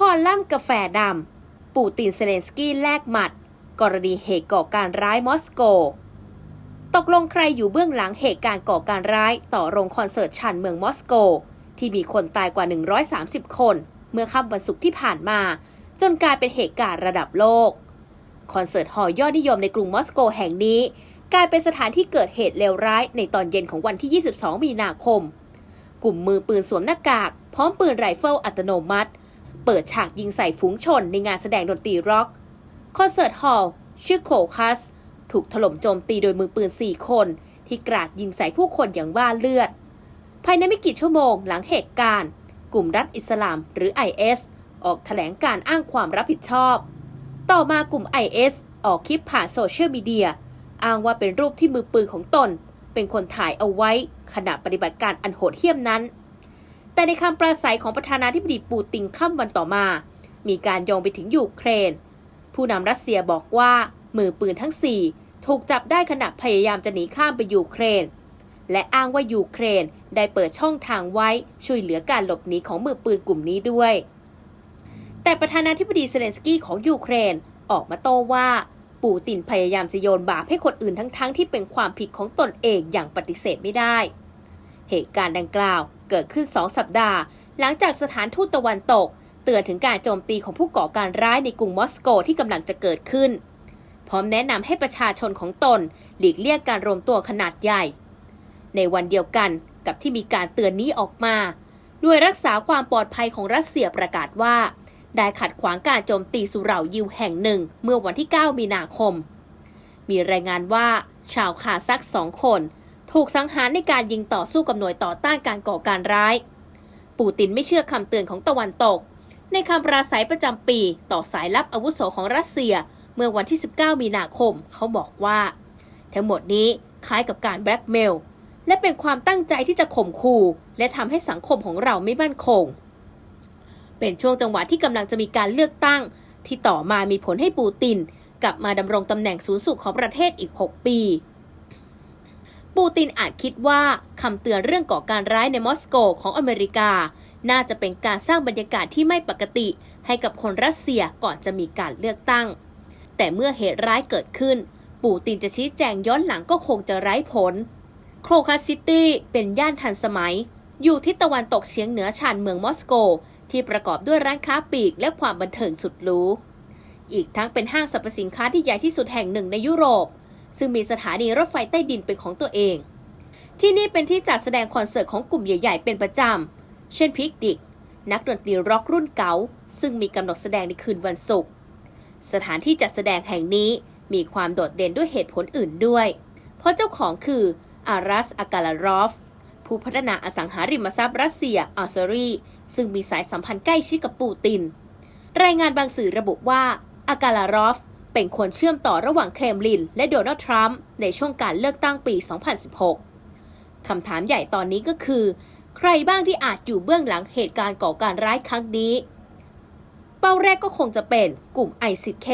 คอลัมน์กาแฟดำ ปูตินเซเลนสกี้แลกหมัด กรณีเหตุก่อการร้ายมอสโก ตกลงใครอยู่เบื้องหลังเหตุการณ์ก่อการร้ายต่อโรงคอนเสิร์ตชันเมืองมอสโก ที่มีคนตายกว่า 130 คน เมื่อค่ำวันศุกร์ที่ผ่านมา จนกลายเป็นเหตุการณ์ระดับโลก คอนเสิร์ตฮอยอดนิยมในกรุงมอสโกแห่งนี้ กลายเป็นสถานที่เกิดเหตุเลวร้ายในตอนเย็นของวันที่ 22 มีนาคม กลุ่มมือปืนสวมหน้ากาก พร้อมปืนไรเฟิลอัตโนมัติ เปิดฉากยิงใส่ฝูงชนในงานแสดงดนตรีร็อกคอนเสิร์ตฮอลล์ชื่อโคคัส ถูกถล่มโจมตีโดยมือปืน 4 คน ที่กราดยิงใส่ผู้คนอย่างว่าเลือด ภายในไม่กี่ชั่วโมงหลังเหตุการณ์ กลุ่มรัฐอิสลามหรือ IS ออกแถลงการอ้างความรับผิดชอบ ต่อมากลุ่ม IS ออกคลิปผ่านโซเชียลมีเดีย อ้างว่าเป็นรูปที่มือปืนของตน เป็นคนถ่ายเอาไว้ขณะปฏิบัติการอันโหดเหี้ยมนั้น แต่ในคำปราศัยของประธานาธิบดีปูตินค่ำวันต่อมา มีการโยงไปถึงยูเครน ผู้นำรัสเซียบอกว่ามือปืนทั้ง 4 ถูกจับได้ขณะพยายามจะหนีข้ามไปยูเครน และอ้างว่ายูเครนได้เปิดช่องทางไว้ช่วยเหลือการหลบหนีของมือปืนกลุ่มนี้ด้วย แต่ประธานาธิบดีเซเลนสกี้ของยูเครนออกมาโต้ว่าปูตินพยายามจะโยนบาปให้คนอื่นทั้งๆทที่เป็นความผิดของตนเองอย่างปฏิเสธไม่ได้ เหตุการณ์ดังกล่าว เกิดขึ้นสองสัปดาห์ หลังจากสถานทูตตะวันตก เตือนถึงการโจมตีของผู้ก่อการร้ายในกรุงมอสโกที่กำลังจะเกิดขึ้น พร้อมแนะนำให้ประชาชนของตน หลีกเลี่ยงการรวมตัวขนาดใหญ่ ในวันเดียวกันกับที่มีการเตือนนี้ออกมาหน่วยรักษาความปลอดภัยของรัสเซียประกาศว่า ได้ขัดขวางการโจมตีสุเหร่ายิวแห่งหนึ่งเมื่อวันที่ 9 มีนาคม มีรายงานว่า ชาวคาซักสองคน ถูกสังหารในการยิงต่อสู้กับหน่วยต่อต้านการก่อการร้าย ปูตินไม่เชื่อคำเตือนของตะวันตก ในคำปราศัยประจำปีต่อสายลับอาวุโสของรัสเซีย เมื่อวันที่ 19 มีนาคม เขาบอกว่า ทั้งหมดนี้คล้ายกับการแบล็กเมลและเป็นความตั้งใจที่จะข่มขู่ และทำให้สังคมของเราไม่มั่นคง เป็นช่วงจังหวะที่กำลังจะมีการเลือกตั้ง ที่ต่อมามีผลให้ปูติน กลับมาดำรงตำแหน่งสูงสุดของประเทศอีก 6 ปี ปูตินอาจคิดว่าคำเตือนเรื่องก่อการร้ายในมอสโกของอเมริกา น่าจะเป็นการสร้างบรรยากาศที่ไม่ปกติ ให้กับคนรัสเซียก่อนจะมีการเลือกตั้ง แต่เมื่อเหตุร้ายเกิดขึ้น ปูตินจะชี้แจงย้อนหลังก็คงจะไร้ผล โครคัสซิตี้เป็นย่านทันสมัย อยู่ที่ตะวันตกเฉียงเหนือชานเมืองมอสโก ที่ประกอบด้วยร้านค้าปลีกและความบันเทิงสุดหรูอีกทั้งเป็นห้างสรรพสินค้าที่ใหญ่ที่สุดแห่งหนึ่งในยุโรป ซึ่งมีสถานีรถไฟใต้ดินเป็นของตัวเอง ที่นี่เป็นที่จัดแสดงคอนเสิร์ตของกลุ่มใหญ่ ๆ เป็นประจำ เช่นพิกดิก นักดนตรีร็อกรุ่นเก่า ซึ่งมีกำหนดแสดงในคืนวันศุกร์ สถานที่จัดแสดงแห่งนี้มีความโดดเด่นด้วยเหตุผลอื่นด้วย เพราะเจ้าของคืออารัส อากาลารอฟ ผู้พัฒนาอสังหาริมทรัพย์รัสเซียอัลซารีซึ่งมีสายสัมพันธ์ใกล้ชิดกับปูติน รายงานบางสื่อระบุว่า อากาลารอฟ เป็นคนเชื่อมต่อระหว่างเครมลิน และโดนัลด์ทรัมป์ในช่วงการเลือกตั้งปี 2016 คำถามใหญ่ตอนนี้ก็คือ ใครบ้างที่อาจอยู่เบื้องหลังเหตุการณ์ก่อการร้ายครั้งนี้ เป้าแรกก็คงจะเป็นกลุ่ม ICK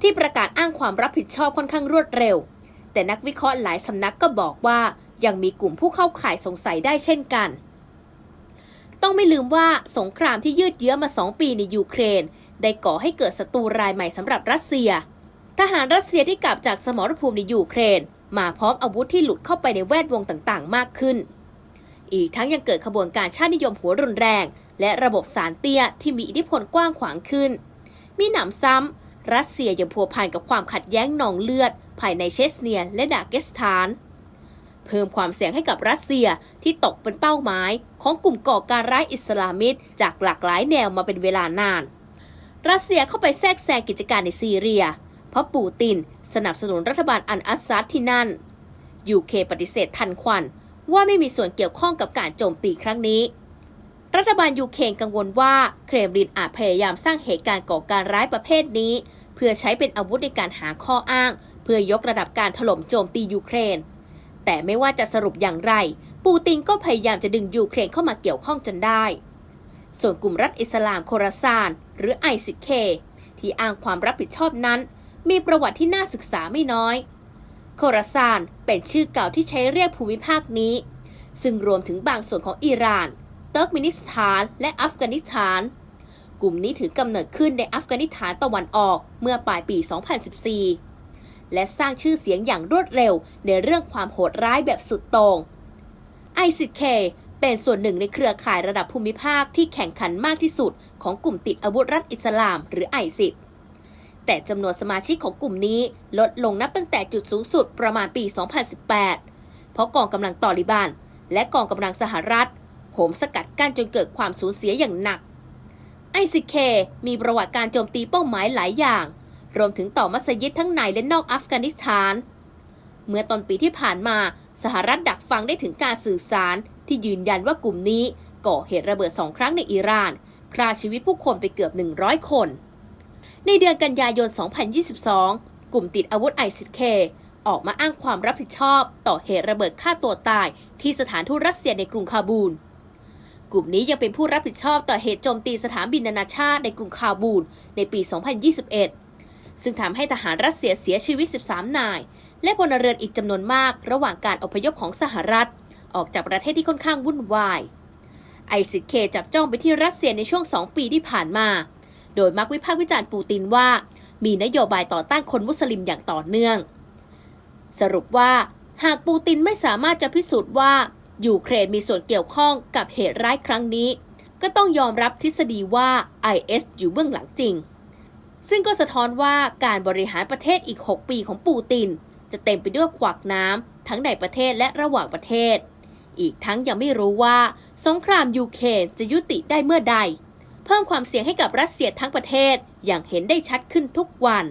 ที่ประกาศอ้างความรับผิดชอบค่อนข้างรวดเร็ว แต่นักวิเคราะห์หลายสำนักก็บอกว่ายังมีกลุ่มผู้เข้าข่ายสงสัยได้เช่นกัน ต้องไม่ลืมว่าสงครามที่ยืดเยื้อมาสองปีในยูเครน ได้ก่อให้เกิดศัตรูรายใหม่สำหรับรัสเซีย ทหารรัสเซียที่กลับจากสมรภูมิในยูเครน มาพร้อมอาวุธที่หลุดเข้าไปในแวดวงต่างๆ มากขึ้น อีกทั้งยังเกิดขบวนการชาตินิยมหัวรุนแรง และระบบสารเตี้ยที่มีอิทธิพลกว้างขวางขึ้น มีหนำซ้ำรัสเซียยังพัวพันกับความขัดแย้งหนองเลือด ภายในเชสเนียและดาเกสถาน เพิ่มความเสี่ยงให้กับรัสเซียที่ตกเป็นเป้าหมาย ของกลุ่มก่อการร้ายอิสลามิสจากหลากหลายแนวมาเป็นเวลานาน รัสเซียเข้าไปแทรกแซงกิจการในซีเรีย เพราะปูตินสนับสนุนรัฐบาลอันอัสซัดที่นั่นยูเคปฏิเสธทันควันว่าไม่มีส่วนเกี่ยวข้องกับการโจมตีครั้งนี้ รัฐบาลยูเครนกังวลว่าเครมลินอาจพยายามสร้างเหตุการณ์ก่อการร้ายประเภทนี้ เพื่อใช้เป็นอาวุธในการหาข้ออ้าง เพื่อยกระดับการถล่มโจมตียูเครน แต่ไม่ว่าจะสรุปอย่างไร ปูตินก็พยายามจะดึงยูเครนเข้ามาเกี่ยวข้องจนได้ ส่วนกลุ่มรัฐอิสลามโคราซาน หรือไอซิเคที่อ้างความรับผิดชอบนั้น มีประวัติที่น่าศึกษาไม่น้อย โคราซานเป็นชื่อเก่าที่ใช้เรียกภูมิภาคนี้ ซึ่งรวมถึงบางส่วนของอิหร่าน เติร์กมินิสถาน และอัฟกานิสถาน กลุ่มนี้ถือกำเนิดขึ้นในอัฟกานิสถานตะวันออกเมื่อปลายปี 2014 และสร้างชื่อเสียงอย่างรวดเร็วในเรื่องความโหดร้ายแบบสุดโต่ง ISIS-K เเป็นส่วนหนึ่งในเครือข่ายระดับภูมิภาคที่แข่งขันมากที่สุด ของกลุ่มติดอาวุธรัฐอิสลาม หรือไอซิสแต่จำนวนสมาชิกของกลุ่มนี้ลดลงนับตั้งแต่จุดสูงสุดประมาณปี 2018 เพราะกองกำลังตอริบาน และกองกำลังสหรัฐโหมสกัดกั้นจนเกิดความสูญเสียอย่างหนัก ICK มีประวัติการโจมตีเป้าหมายหลายอย่าง รวมถึงต่อมัสยิดทั้งในและนอกอัฟกานิสถาน เมื่อต้นปีที่ผ่านมาสหรัฐดักฟังได้ถึงการสื่อสาร ที่ยืนยันว่ากลุ่มนี้ก่อเหตุระเบิดสองครั้งในอิหร่านฆ่าชีวิตผู้คนไปเกือบ 100 คน ในเดือนกันยายน 2022 กลุ่มติดอาวุธไอซิเคออกมาอ้างความรับผิดชอบ ต่อเหตุระเบิดฆ่าตัวตายที่สถานทูตรัสเซียในกรุงคาบูล กลุ่มนี้ยังเป็นผู้รับผิดชอบต่อเหตุโจมตีสถานบินนานาชาติในกรุงคาบูลในปี 2021 ซึ่งทำให้ทหารรัสเซียเสียชีวิต 13 นาย และพลเรือนอีกจำนวนมากระหว่างการอพยพของสหรัฐ ออกจากประเทศที่ค่อนข้างวุ่นวาย ไอซิเคจับจ้องไปที่รัสเซียในช่วง 2 ปีที่ผ่านมา โดยมักวิพากษ์วิจารณ์ปูตินว่า มีนโยบายต่อต้านคนมุสลิมอย่างต่อเนื่อง สรุปว่า หากปูตินไม่สามารถจะพิสูจน์ว่ายูเครนมีส่วนเกี่ยวข้องกับเหตุร้ายครั้งนี้ ก็ต้องยอมรับทฤษฎีว่า IS อยู่เบื้องหลังจริง ซึ่งก็สะท้อนว่าการบริหารประเทศอีก 6 ปีของปูติน จะเต็มไปด้วยขวากน้ำทั้งในประเทศและระหว่างประเทศ อีกทั้งยังไม่รู้ว่าสงครามยูเครนจะยุติได้เมื่อใด เพิ่มความเสี่ยงให้กับรัสเซียทั้งประเทศอย่างเห็นได้ชัดขึ้นทุกวัน